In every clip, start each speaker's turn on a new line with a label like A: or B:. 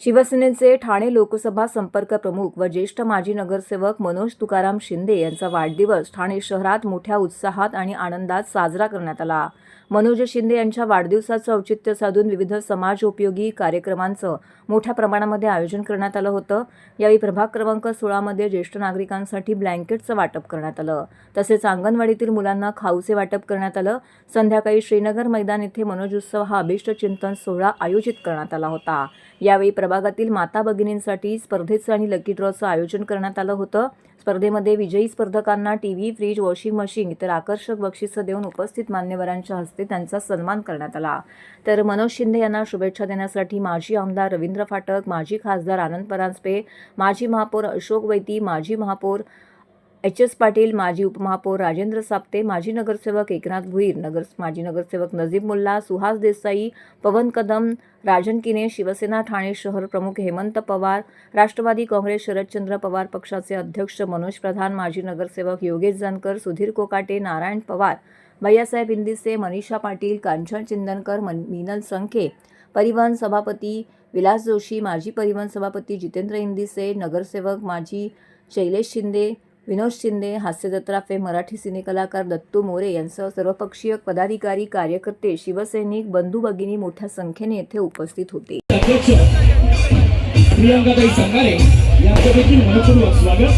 A: शिवसेनेचे ठाणे लोकसभा संपर्क प्रमुख व ज्येष्ठ माजी नगरसेवक मनोज तुकाराम शिंदे यांचा वाढदिवस ठाणे शहरात मोठ्या उत्साहात आणि आनंदात साजरा करण्यात आला. मनोज शिंदे यांच्या वाढदिवसाचं औचित्य साधून विविध समाजोपयोगी कार्यक्रमांचं मोठ्या प्रमाणामध्ये आयोजन करण्यात आलं होतं. यावेळी प्रभाग क्रमांक सोळामध्ये ज्येष्ठ नागरिकांसाठी ब्लँकेटचं वाटप करण्यात आलं. तसेच अंगणवाडीतील मुलांना खाऊचे वाटप करण्यात आलं. संध्याकाळी श्रीनगर मैदान येथे मनोज उत्सव हा अभिष्ट चिंतन सोहळा आयोजित करण्यात आला होता. यावेळी प्रभागातील माता भगिनींसाठी स्पर्धेचं आणि लकी ड्रॉचं आयोजन करण्यात आलं होतं. स्पर्धेमध्ये विजयी स्पर्धकांना T V fridge washing machine इतर आकर्षक बक्षिसं देऊन उपस्थित मान्यवरांच्या हस्ते त्यांचा सन्मान करण्यात आला. तर मनोज शिंदे यांना शुभेच्छा देण्यासाठी माजी आमदार रवींद्र फाटक माजी खासदार आनंद परांजपे माजी महापौर अशोक वैती माजी महापौर एच एस पाटील माजी उपमहापौर राजेंद्र साप्ते माजी नगरसेवक एकनाथ भुईर नगर माजी नगरसेवक नजीब मुल्ला सुहास देसाई पवन कदम राजन किने शिवसेना ठाणे शहर प्रमुख हेमंत पवार राष्ट्रवादी काँग्रेस शरदचंद्र पवार पक्षाचे अध्यक्ष मनोज प्रधान माजी नगरसेवक योगेश जानकर सुधीर कोकाटे नारायण पवार भैयासाहेब इंदिसे मनीषा पाटील कांचन चिंदनकर मन मिनल संखे परिवहन सभापती विलास जोशी माजी परिवहन सभापती जितेंद्र इंदिसे नगरसेवक माजी शैलेश शिंदे विनोद शिंदे हास्यजत्राफे मराठी सिनेकलाकार दत्तू मोरे यांसह सर्वपक्षीय पदाधिकारी कार्यकर्ते शिवसैनिक बंधू भगिनी मोठ्या संख्येने येथे उपस्थित होते.
B: प्रियंकाताई संगारे यांचं देखील मनपूर्वक स्वागत.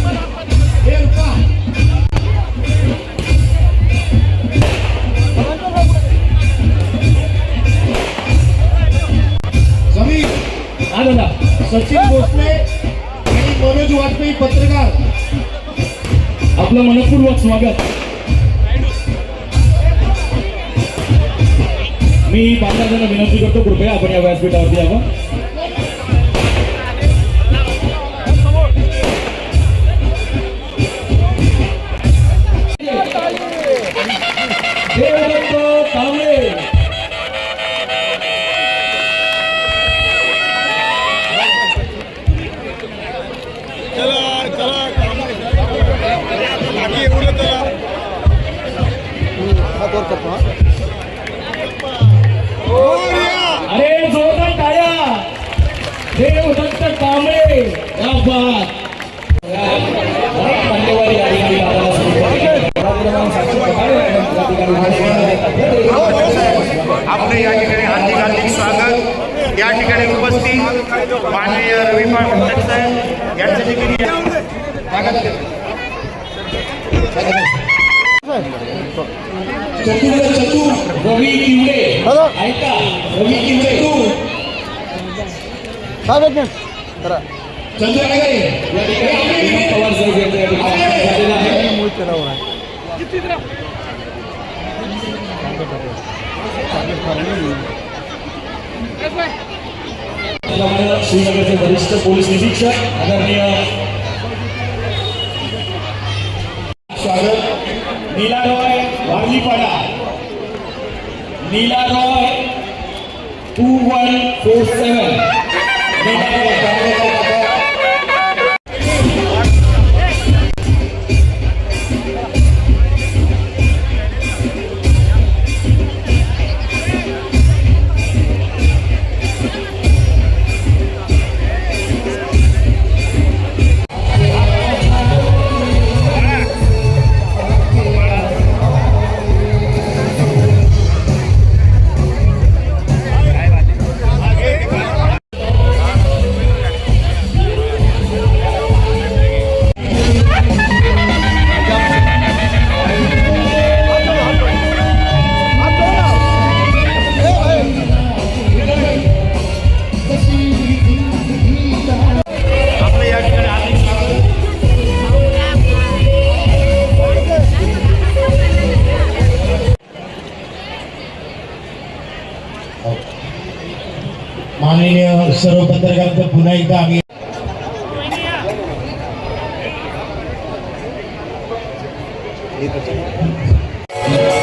C: सचिन भोसले आणि मनोज वाजपेयी पत्रकार.
B: आपलं मनपूर्वक स्वागत. मी बांधवांना विनंती करतो कृपया आपण या व्यासपीठावरती यावं ठाकुर और करता अरे जोरदार ताया। देवदत्त कांबळे क्या बात अपने या
D: हार्दिक हार्दिक स्वागत. या उपस्थित माननीय रविपाळ साहब.
B: चतुर चतुर रवी किवडे ऐका रवी किवडे चंद्रनगरे या ठिकाणी पवार साहेब यांच्या ठिकाणी आहे. मूळ केला होणार किती जरा वरिष्ठ निरीक्षक आदरणीय स्वागत. नीला डोळे Balipara. Nila
D: Roy two one four seven
C: माननीय सर्व पत्रकारांचं पुन्हा एकदा आम्ही Thank you.